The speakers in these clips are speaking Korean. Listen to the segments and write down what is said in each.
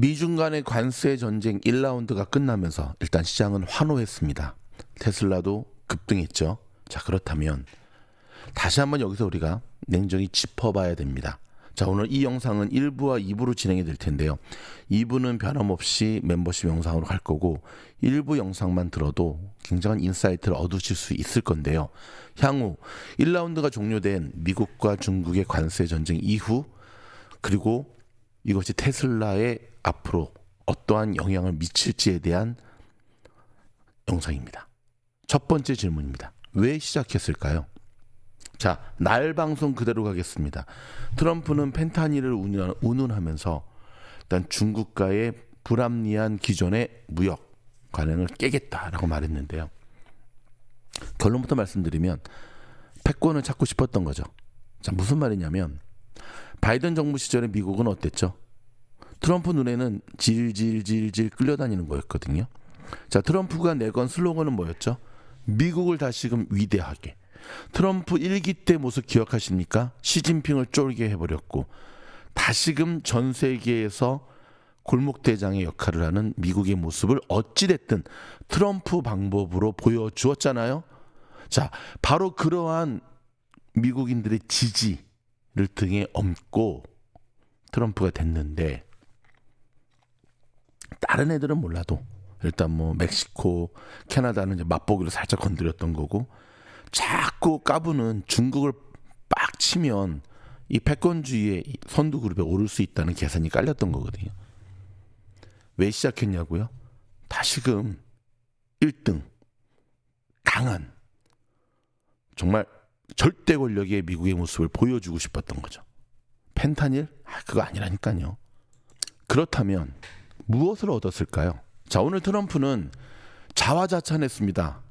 미중 간의 관세 전쟁 1라운드가 끝나면서 일단 시장은 환호했습니다. 테슬라도 급등했죠. 자, 그렇다면 다시 한번 여기서 우리가 냉정히 짚어봐야 됩니다. 자, 오늘 이 영상은 1부와 2부로 진행이 될 텐데요. 2부는 변함없이 멤버십 영상으로 갈 거고 1부 영상만 들어도 굉장한 인사이트를 얻으실 수 있을 건데요. 향후 1라운드가 종료된 미국과 중국의 관세 전쟁 이후 그리고 이것이 테슬라에 앞으로 어떠한 영향을 미칠지에 대한 영상입니다. 첫 번째 질문입니다. 왜 시작했을까요? 자, 날 방송 그대로 가겠습니다. 트럼프는 펜타닐을 운운, 운운하면서 일단 중국과의 불합리한 기존의 무역 관행을 깨겠다라고 말했는데요. 결론부터 말씀드리면 패권을 찾고 싶었던 거죠. 자, 무슨 말이냐면 바이든 정부 시절에 미국은 어땠죠? 트럼프 눈에는 질질질질 끌려다니는 거였거든요. 자, 트럼프가 내건 슬로건은 뭐였죠? 미국을 다시금 위대하게. 트럼프 1기 때 모습 기억하십니까? 시진핑을 쫄게 해버렸고 다시금 전 세계에서 골목대장의 역할을 하는 미국의 모습을 어찌됐든 트럼프 방법으로 보여주었잖아요. 자, 바로 그러한 미국인들의 지지를 등에 업고 트럼프가 됐는데 다른 애들은 몰라도 일단 뭐 멕시코, 캐나다는 이제 맛보기로 살짝 건드렸던 거고 자꾸 까부는 중국을 빡 치면 이 패권주의의 선두 그룹에 오를 수 있다는 계산이 깔렸던 거거든요. 왜 시작했냐고요? 다시금 1등 강한 정말 절대 권력의 미국의 모습을 보여주고 싶었던 거죠. 펜타닐? 아, 그거 아니라니까요. 그렇다면 무엇을 얻었을까요? 자, 오늘 트럼프는 자화자찬했습니다.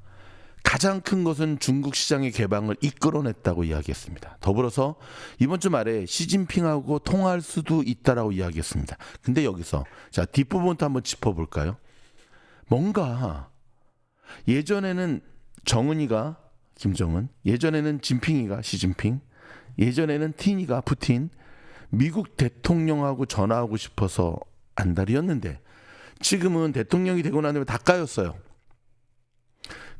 가장 큰 것은 중국 시장의 개방을 이끌어냈다고 이야기했습니다. 더불어서 이번 주 말에 시진핑하고 통화할 수도 있다라고 이야기했습니다. 근데 여기서 자 뒷부분부터 한번 짚어볼까요? 뭔가 예전에는 정은이가 김정은, 예전에는 진핑이가 시진핑, 예전에는 티니가 푸틴, 미국 대통령하고 전화하고 싶어서 안달이었는데 지금은 대통령이 되고 난 다음에 다 까였어요.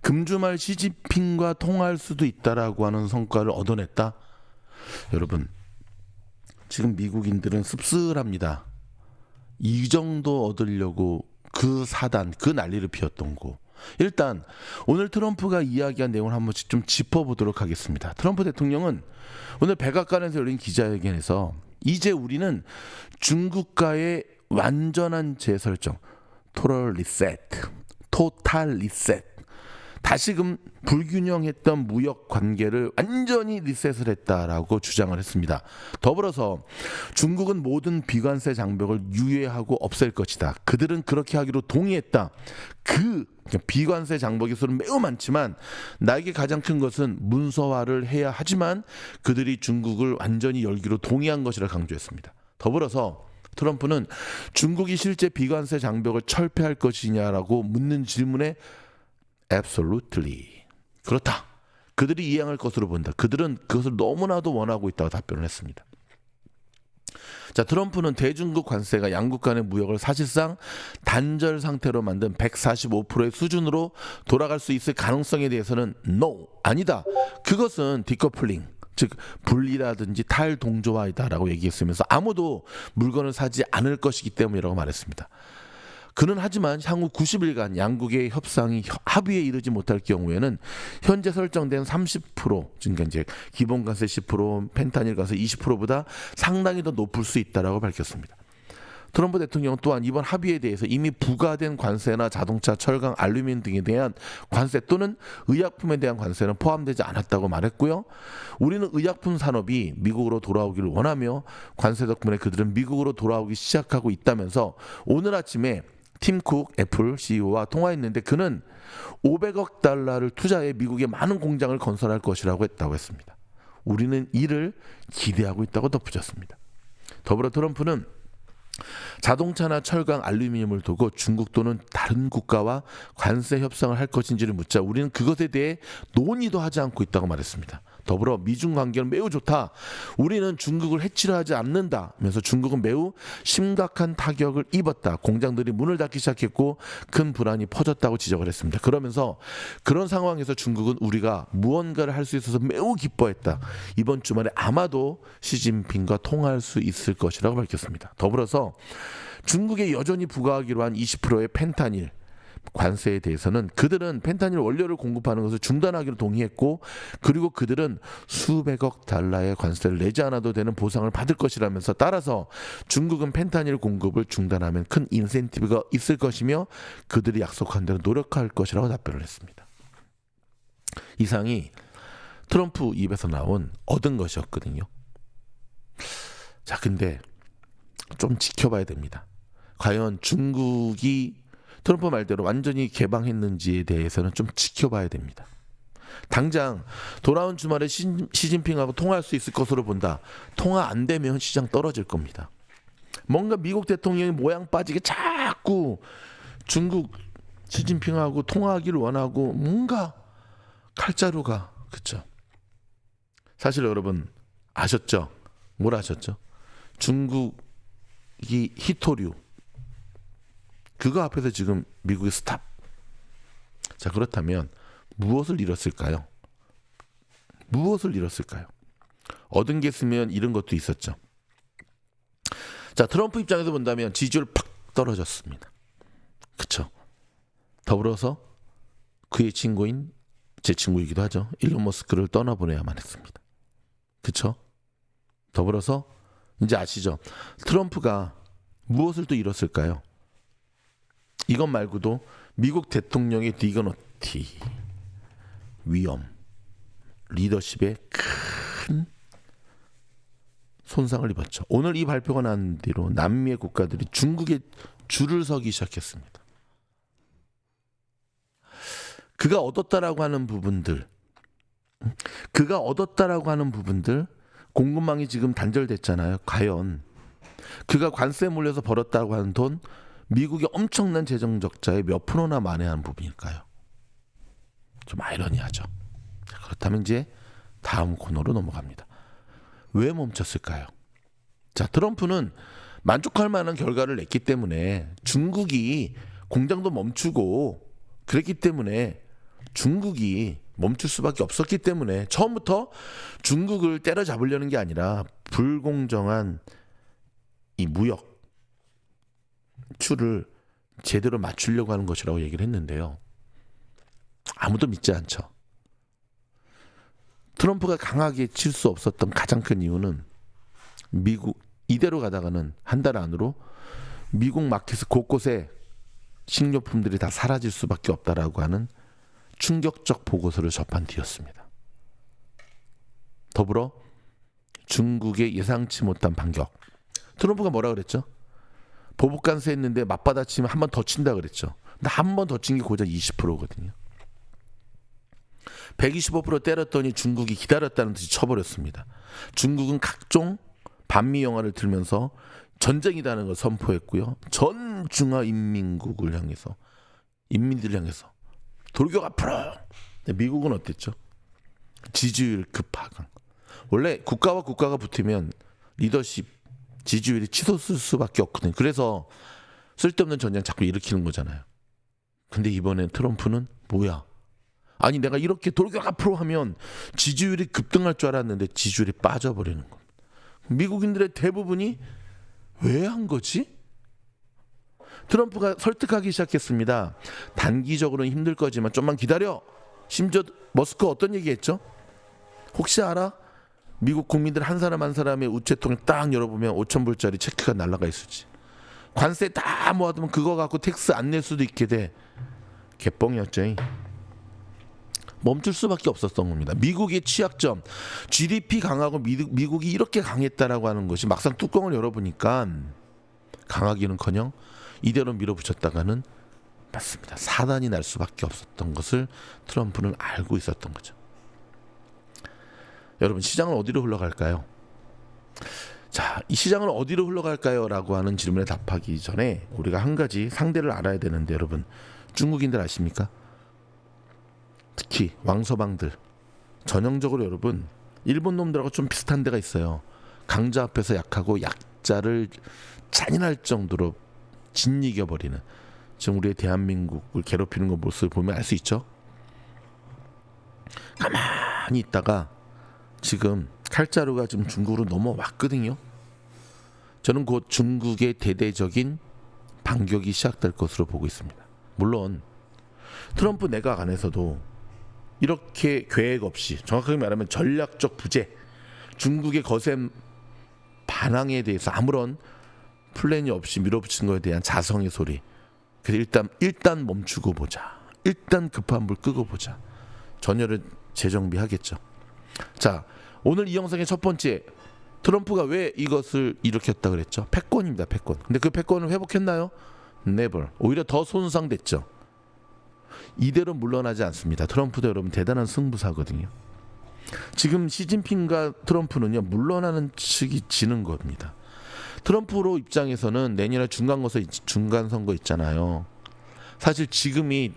금주말 시진핑과 통화할 수도 있다라고 하는 성과를 얻어냈다. 여러분, 지금 미국인들은 씁쓸합니다. 이 정도 얻으려고 그 사단, 그 난리를 피웠던 거. 일단 오늘 트럼프가 이야기한 내용을 한 번씩 좀 짚어보도록 하겠습니다. 트럼프 대통령은 오늘 백악관에서 열린 기자회견에서 이제 우리는 중국과의 완전한 재설정, 토럴 리셋, 토탈 리셋, 다시금 불균형했던 무역 관계를 완전히 리셋을 했다라고 주장을 했습니다. 더불어서 중국은 모든 비관세 장벽을 유예하고 없앨 것이다. 그들은 그렇게 하기로 동의했다. 그 비관세 장벽의 수는 매우 많지만 나에게 가장 큰 것은 문서화를 해야 하지만 그들이 중국을 완전히 열기로 동의한 것이라 강조했습니다. 더불어서 트럼프는 중국이 실제 비관세 장벽을 철폐할 것이냐라고 묻는 질문에 absolutely 그렇다. 그들이 이행할 것으로 본다. 그들은 그것을 너무나도 원하고 있다고 답변을 했습니다. 자, 트럼프는 대중국 관세가 양국 간의 무역을 사실상 단절 상태로 만든 145%의 수준으로 돌아갈 수 있을 가능성에 대해서는 no, 아니다. 그것은 디커플링, 즉 분리라든지 탈동조화이다라고 얘기했으면서 아무도 물건을 사지 않을 것이기 때문이라고 말했습니다. 그는 하지만 향후 90일간 양국의 협상이 합의에 이르지 못할 경우에는 현재 설정된 30% 그러니까 이제 기본 가세 10% 펜타닐 가세 20%보다 상당히 더 높을 수 있다라고 밝혔습니다. 트럼프 대통령 또한 이번 합의에 대해서 이미 부과된 관세나 자동차, 철강, 알루미늄 등에 대한 관세 또는 의약품에 대한 관세는 포함되지 않았다고 말했고요. 우리는 의약품 산업이 미국으로 돌아오기를 원하며 관세 덕분에 그들은 미국으로 돌아오기 시작하고 있다면서 오늘 아침에 팀쿡 애플 CEO와 통화했는데 그는 500억 달러를 투자해 미국에 많은 공장을 건설할 것이라고 했다고 했습니다. 우리는 이를 기대하고 있다고 덧붙였습니다. 더불어 트럼프는 자동차나 철강, 알루미늄을 두고 중국 또는 다른 국가와 관세 협상을 할 것인지를 묻자 우리는 그것에 대해 논의도 하지 않고 있다고 말했습니다. 더불어 미중 관계는 매우 좋다. 우리는 중국을 해치려 하지 않는다. 면서 중국은 매우 심각한 타격을 입었다. 공장들이 문을 닫기 시작했고 큰 불안이 퍼졌다고 지적을 했습니다. 그러면서 그런 상황에서 중국은 우리가 무언가를 할 수 있어서 매우 기뻐했다. 이번 주말에 아마도 시진핑과 통화할 수 있을 것이라고 밝혔습니다. 더불어서 중국에 여전히 부과하기로 한 20%의 펜타닐 관세에 대해서는 그들은 펜타닐 원료를 공급하는 것을 중단하기로 동의했고 그리고 그들은 수백억 달러의 관세를 내지 않아도 되는 보상을 받을 것이라면서 따라서 중국은 펜타닐 공급을 중단하면 큰 인센티브가 있을 것이며 그들이 약속한 대로 노력할 것이라고 답변을 했습니다. 이상이 트럼프 입에서 나온 얻은 것이었거든요. 자, 근데 좀 지켜봐야 됩니다. 과연 중국이 트럼프 말대로 완전히 개방했는지에 대해서는 좀 지켜봐야 됩니다. 당장 돌아온 주말에 시, 시진핑하고 통화할 수 있을 것으로 본다. 통화 안 되면 시장 떨어질 겁니다. 뭔가 미국 대통령이 모양 빠지게 자꾸 중국 시진핑하고 통화하기를 원하고 뭔가 칼자루가 그쵸? 사실 여러분 아셨죠? 뭘 아셨죠? 중국이 히토류 그거 앞에서 지금 미국이 스탑. 자 그렇다면 무엇을 잃었을까요? 무엇을 잃었을까요? 얻은 게 있으면 잃은 것도 있었죠. 자 트럼프 입장에서 본다면 지지율 팍 떨어졌습니다. 그쵸? 더불어서 그의 친구인 제 친구이기도 하죠. 일론 머스크를 떠나보내야만 했습니다. 그쵸? 더불어서 이제 아시죠? 트럼프가 무엇을 또 잃었을까요? 이것 말고도 미국 대통령의 디그너티, 위험, 리더십에 큰 손상을 입었죠. 오늘 이 발표가 난 뒤로 남미의 국가들이 중국에 줄을 서기 시작했습니다. 그가 얻었다라고 하는 부분들, 그가 얻었다라고 하는 부분들, 공급망이 지금 단절됐잖아요. 과연 그가 관세 몰려서 벌었다고 하는 돈 미국의 엄청난 재정 적자의 몇 프로나 만회한 부분일까요? 좀 아이러니하죠. 그렇다면 이제 다음 코너로 넘어갑니다. 왜 멈췄을까요? 자, 트럼프는 만족할 만한 결과를 냈기 때문에 중국이 공장도 멈추고 그랬기 때문에 중국이 멈출 수밖에 없었기 때문에 처음부터 중국을 때려잡으려는 게 아니라 불공정한 이 무역 추를 제대로 맞추려고 하는 것이라고 얘기를 했는데요. 아무도 믿지 않죠. 트럼프가 강하게 칠 수 없었던 가장 큰 이유는 미국 이대로 가다가는 한 달 안으로 미국 마켓 곳곳에 식료품들이 다 사라질 수밖에 없다라고 하는 충격적 보고서를 접한 뒤였습니다. 더불어 중국의 예상치 못한 반격. 트럼프가 뭐라 그랬죠? 보복관세 했는데 맞받아 치면 한 번 더 친다 그랬죠. 근데 한 번 더 친 게 고작 20%거든요. 125% 때렸더니 중국이 기다렸다는 듯이 쳐버렸습니다. 중국은 각종 반미 영화를 들면서 전쟁이라는 걸 선포했고요. 전 중화인민국을 향해서 인민들을 향해서 돌격 앞으로. 미국은 어땠죠? 지지율 급하강. 원래 국가와 국가가 붙으면 리더십 지지율이 치솟을 수밖에 없거든요. 그래서 쓸데없는 전쟁 자꾸 일으키는 거잖아요. 근데 이번엔 트럼프는 뭐야? 아니 내가 이렇게 돌격 앞으로 하면 지지율이 급등할 줄 알았는데 지지율이 빠져버리는 겁니다. 미국인들의 대부분이 왜 한 거지? 트럼프가 설득하기 시작했습니다. 단기적으로는 힘들 거지만 좀만 기다려. 심지어 머스크 어떤 얘기했죠? 혹시 알아? 미국 국민들 한 사람 한 사람의 우체통을 딱 열어보면 5천 불짜리 체크가 날라가 있을지. 관세 다 모아두면 그거 갖고 텍스 안 낼 수도 있게 돼. 개뻥이었죠 멈출 수밖에 없었던 겁니다. 미국의 취약점 GDP 강하고 미국, 미국 이 이렇게 강했다라고 하는 것이 막상 뚜껑을 열어보니까 강하기는커녕 이대로 밀어붙였다가는 맞습니다. 사단이 날 수밖에 없었던 것을 트럼프는 알고 있었던 거죠 여러분 시장은 어디로 흘러갈까요? 자, 이 시장은 어디로 흘러갈까요? 라고 하는 질문에 답하기 전에 우리가 한 가지 상대를 알아야 되는데 여러분 중국인들 아십니까? 특히 왕서방들 전형적으로 여러분 일본 놈들하고 좀 비슷한 데가 있어요. 강자 앞에서 약하고 약자를 잔인할 정도로 짓이겨 버리는 지금 우리의 대한민국을 괴롭히는 거 모습을 보면 알 수 있죠. 가만히 있다가 지금 칼자루가 지금 중국으로 넘어왔거든요. 저는 곧 중국의 대대적인 반격이 시작될 것으로 보고 있습니다. 물론 트럼프 내각 안에서도 이렇게 계획 없이 정확하게 말하면 전략적 부재 중국의 거센 반항에 대해서 아무런 플랜이 없이 밀어붙이는 것에 대한 자성의 소리 그래서 일단 일단 멈추고 보자 일단 급한 불 끄고 보자 전열을 재정비하겠죠 자 오늘 이 영상의 첫 번째 트럼프가 왜 이것을 일으켰다 그랬죠 패권입니다 패권 근데 그 패권을 회복했나요 never 오히려 더 손상됐죠 이대로 물러나지 않습니다. 트럼프도 여러분 대단한 승부사거든요. 지금 시진핑과 트럼프는요 물러나는 측이 지는 겁니다. 트럼프로 입장에서는 내년에 중간 거서 중간 선거 있잖아요. 사실 지금이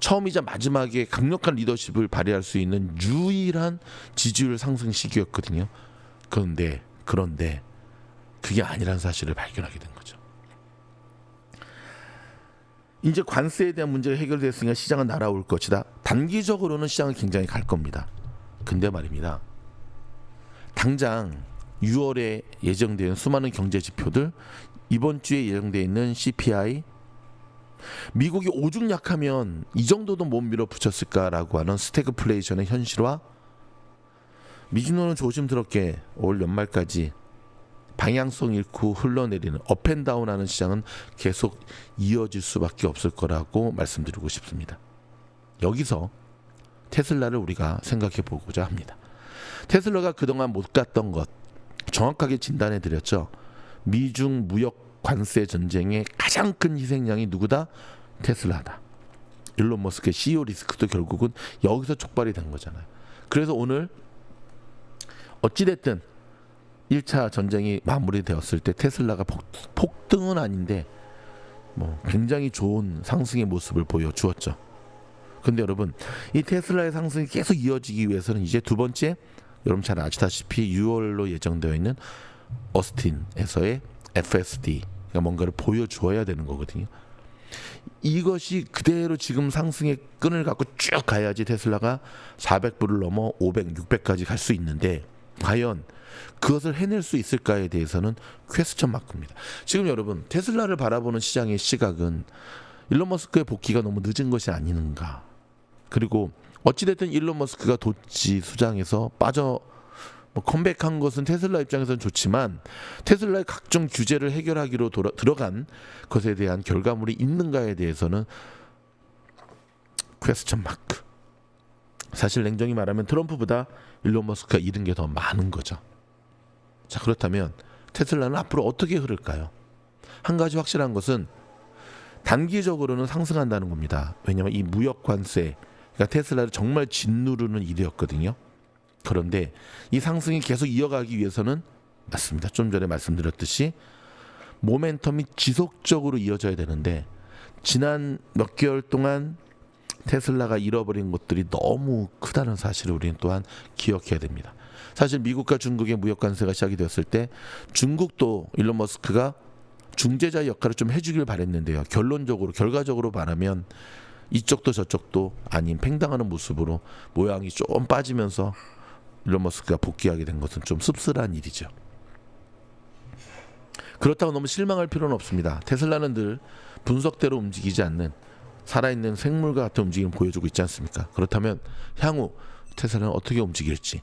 처음이자 마지막에 강력한 리더십을 발휘할 수 있는 유일한 지지율 상승 시기였거든요. 그런데 그런데 그게 아니란 사실을 발견하게 된 거죠. 이제 관세에 대한 문제가 해결됐으니까 시장은 날아올 것이다. 단기적으로는 시장은 굉장히 갈 겁니다. 근데 말입니다. 당장 6월에 예정되어 있는 수많은 경제 지표들 이번 주에 예정되어 있는 CPI 미국이 오죽 약하면 이 정도도 못 밀어붙였을까라고 하는 스태그플레이션의 현실화 미주노는 조심스럽게 올 연말까지 방향성 잃고 흘러내리는 업앤다운하는 시장은 계속 이어질 수밖에 없을 거라고 말씀드리고 싶습니다. 여기서 테슬라를 우리가 생각해 보고자 합니다. 테슬라가 그동안 못 갔던 것 정확하게 진단해 드렸죠. 미중 무역 관세 전쟁의 가장 큰 희생양이 누구다? 테슬라다. 일론 머스크의 CEO 리스크도 결국은 여기서 촉발이 된 거잖아요. 그래서 오늘 어찌됐든 1차 전쟁이 마무리되었을 때 테슬라가 폭, 등은 아닌데 뭐 굉장히 좋은 상승의 모습을 보여주었죠. 근데 여러분 이 테슬라의 상승이 계속 이어지기 위해서는 이제 두 번째 여러분 잘 아시다시피 6월로 예정되어 있는 어스틴에서의 FSD 그러니까 뭔가를 보여주어야 되는 거거든요. 이것이 그대로 지금 상승의 끈을 갖고 쭉 가야지 테슬라가 400불을 넘어 500, 600까지 갈 수 있는데 과연 그것을 해낼 수 있을까에 대해서는 퀘스천 마크입니다. 지금 여러분 테슬라를 바라보는 시장의 시각은 일론 머스크의 복귀가 너무 늦은 것이 아닌가. 그리고 어찌됐든 일론 머스크가 도치 수장에서 빠져 뭐 컴백한 것은 테슬라 입장에서는 좋지만 테슬라의 각종 규제를 해결하기로 돌아, 들어간 것에 대한 결과물이 있는가에 대해서는 퀘스천 마크. 사실 냉정히 말하면 트럼프보다 일론 머스크가 잃은 게 더 많은 거죠. 자 그렇다면 테슬라는 앞으로 어떻게 흐를까요? 한 가지 확실한 것은 단기적으로는 상승한다는 겁니다. 왜냐하면 이 무역 관세, 그러니까 테슬라를 정말 짓누르는 일이었거든요. 그런데 이 상승이 계속 이어가기 위해서는 맞습니다. 좀 전에 말씀드렸듯이 모멘텀이 지속적으로 이어져야 되는데 지난 몇 개월 동안 테슬라가 잃어버린 것들이 너무 크다는 사실을 우리는 또한 기억해야 됩니다. 사실 미국과 중국의 무역 관세가 시작이 되었을 때 중국도 일론 머스크가 중재자 역할을 좀 해주길 바랬는데요. 결론적으로 결과적으로 말하면 이쪽도 저쪽도 아닌 팽당하는 모습으로 모양이 좀 빠지면서 일론 머스크가 복귀하게 된 것은 좀 씁쓸한 일이죠. 그렇다고 너무 실망할 필요는 없습니다. 테슬라는 늘 분석대로 움직이지 않는 살아있는 생물과 같은 움직임을 보여주고 있지 않습니까? 그렇다면 향후 테슬라는 어떻게 움직일지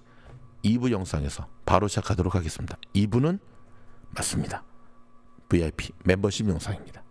2부 영상에서 바로 시작하도록 하겠습니다. 2부는 맞습니다. VIP 멤버십 영상입니다.